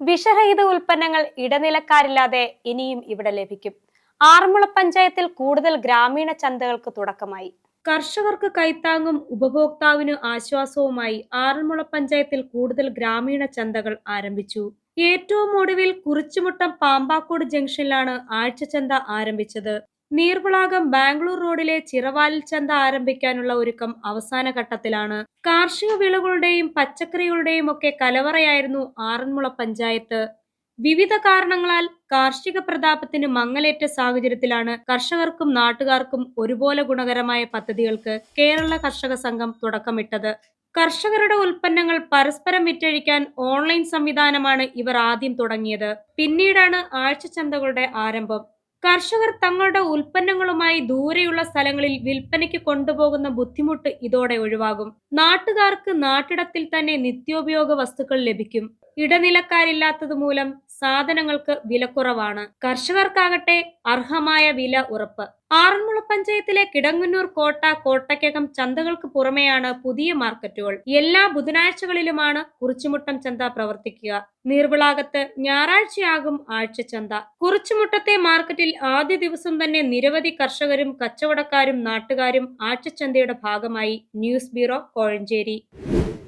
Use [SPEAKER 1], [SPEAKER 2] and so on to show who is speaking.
[SPEAKER 1] വിഷരഹിത ഉൽപ്പന്നങ്ങൾ ഇടനിലക്കാരില്ലാതെ ഇനിയും ഇവിടെ ലഭിക്കും. ആറന്മുള പഞ്ചായത്തിൽ കൂടുതൽ ഗ്രാമീണ ചന്തകൾക്ക് തുടക്കമായി. കർഷകർക്ക് കൈത്താങ്ങും ഉപഭോക്താവിന് ആശ്വാസവുമായി ആറന്മുള പഞ്ചായത്തിൽ കൂടുതൽ ഗ്രാമീണ ചന്തകൾ ആരംഭിച്ചു. ഏറ്റവും ഒടുവിൽ കുറിച്ചുമുട്ടം പാമ്പാക്കോട് ജംഗ്ഷനിലാണ് ആഴ്ച ചന്ത ആരംഭിച്ചത്. നീർവളാകം ബാംഗ്ലൂർ റോഡിലെ ചിറവാലിൽ ചന്ത ആരംഭിക്കാനുള്ള ഒരുക്കം അവസാന ഘട്ടത്തിലാണ്. കാർഷിക വിളകളുടെയും പച്ചക്കറികളുടെയും ഒക്കെ കലവറയായിരുന്നു ആറന്മുള പഞ്ചായത്ത്. വിവിധ കാരണങ്ങളാൽ കാർഷിക പ്രതാപത്തിന് മങ്ങലേറ്റ സാഹചര്യത്തിലാണ് കർഷകർക്കും നാട്ടുകാർക്കും ഒരുപോലെ ഗുണകരമായ പദ്ധതികൾക്ക് കേരള കർഷക സംഘം തുടക്കമിട്ടത്. കർഷകരുടെ ഉൽപ്പന്നങ്ങൾ പരസ്പരം വിറ്റഴിക്കാൻ ഓൺലൈൻ സംവിധാനമാണ് ഇവർ ആദ്യം തുടങ്ങിയത്. പിന്നീടാണ് ആഴ്ചച്ചന്തകളുടെ ആരംഭം. കർഷകർ തങ്ങളുടെ ഉൽപ്പന്നങ്ങളുമായി ദൂരെയുള്ള സ്ഥലങ്ങളിൽ വിൽപ്പനയ്ക്ക് കൊണ്ടുപോകുന്ന ബുദ്ധിമുട്ട് ഇതോടെ ഒഴിവാകും. നാട്ടുകാർക്ക് നാട്ടിടത്തിൽ തന്നെ നിത്യോപയോഗ വസ്തുക്കൾ ലഭിക്കും. ഇടനിലക്കാരില്ലാത്തത് മൂലം സാധനങ്ങൾക്ക് വിലക്കുറവാണ്. കർഷകർക്കാകട്ടെ അർഹമായ വില ഉറപ്പ്. ആറന്മുള പഞ്ചായത്തിലെ കിടങ്ങന്നൂർ കോട്ട കോട്ടയ്ക്കകം ചന്തകൾക്ക് പുറമെയാണ് പുതിയ മാർക്കറ്റുകൾ. എല്ലാ ബുധനാഴ്ചകളിലുമാണ് കുറിച്ചുമുട്ടം ചന്ത പ്രവർത്തിക്കുക. നീർവിളാകത്ത് ഞായറാഴ്ചയാകും ആഴ്ച ചന്ത. കുറിച്ചുമുട്ടത്തെ മാർക്കറ്റിൽ ആദ്യ ദിവസം തന്നെ നിരവധി കർഷകരും കച്ചവടക്കാരും നാട്ടുകാരും ആഴ്ച ചന്തയുടെ ഭാഗമായി. News bureau Kozhencherry.